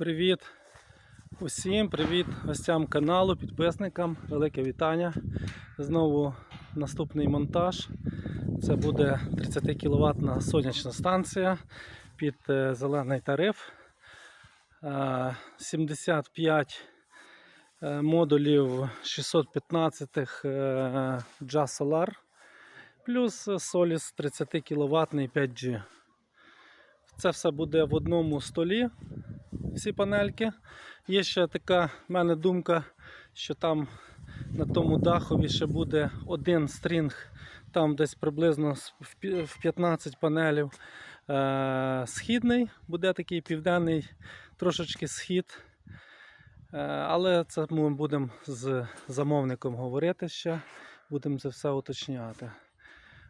Привіт усім, привіт гостям каналу, підписникам, велике вітання. Знову наступний монтаж. Це буде 30 кВт сонячна станція під е, зелений тариф. Е, 75 е, модулів 615 е, Jazz Solar плюс Solis 30 кВт 5G. Це все буде в одному столі, всі панельки. Є ще така в мене думка, що там на тому дахові ще буде один стрінг, там десь приблизно в 15 панелів. Е, східний, буде такий південний, трошечки схід. Е, але це ми будемо з замовником говорити ще, будемо це все уточняти.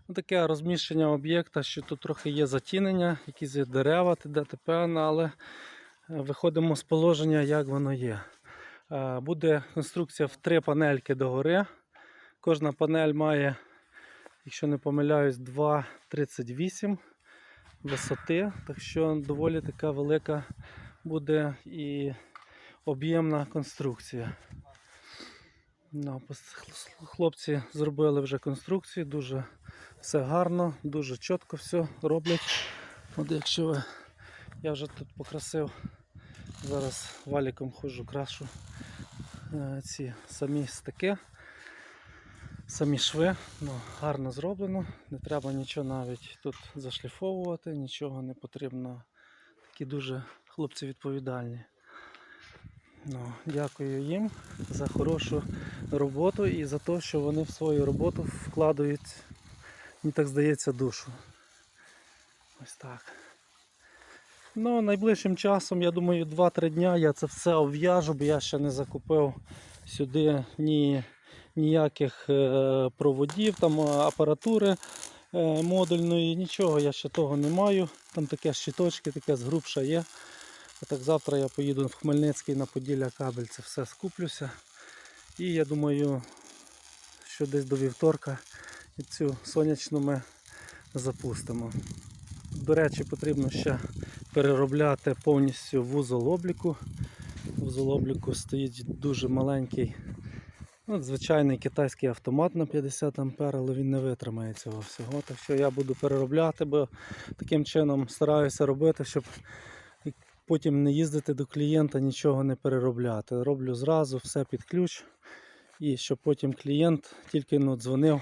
Ну, Таке розміщення об'єкта, що тут трохи є затінення, якісь є дерева, т.д. але виходимо з положення, як воно є. Буде конструкція в три панельки догори. Кожна панель має, якщо не помиляюсь, 2,38 висоти, так що доволі така велика буде і об'ємна конструкція. Ну, хлопці зробили вже конструкцію, дуже все гарно, дуже чітко все роблять. От якщо ви, я вже тут покрасив, зараз валіком ходжу, крашу е, ці самі стики, самі шви, ну, гарно зроблено, не треба нічого навіть тут зашліфовувати, нічого не потрібно. Такі дуже хлопці відповідальні. Ну, дякую їм за хорошу роботу і за те, що вони в свою роботу вкладають, мені так здається, душу. Ось так. Ну, найближчим часом, я думаю, 2-3 дня я це все обв'яжу, бо я ще не закупив сюди ні, ніяких е, проводів, там е, апаратури е, модульної, нічого, я ще того не маю. Там таке щиточки, таке згрубша є. А так завтра я поїду в Хмельницький на Поділля кабель, це все скуплюся. І я думаю, що десь до вівторка цю сонячну ми запустимо. До речі, потрібно ще переробляти повністю вузол обліку. Вузол обліку стоїть дуже маленький. Ну, звичайний китайський автомат на 50 А, але він не витримає цього всього. Так що я буду переробляти, бо таким чином стараюся робити, щоб потім не їздити до клієнта, нічого не переробляти. Роблю зразу все під ключ. І щоб потім клієнт тільки ну, дзвонив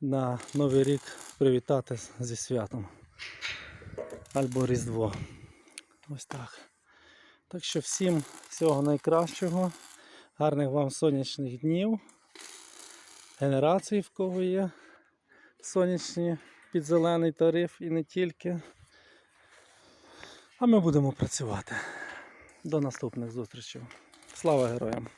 на Новий рік привітати зі святом. Або Різдво. Ось так. Так що всім всього найкращого. Гарних вам сонячних днів. Генерації в кого є. Сонячні під зелений тариф і не тільки. А ми будемо працювати. До наступних зустрічей. Слава героям!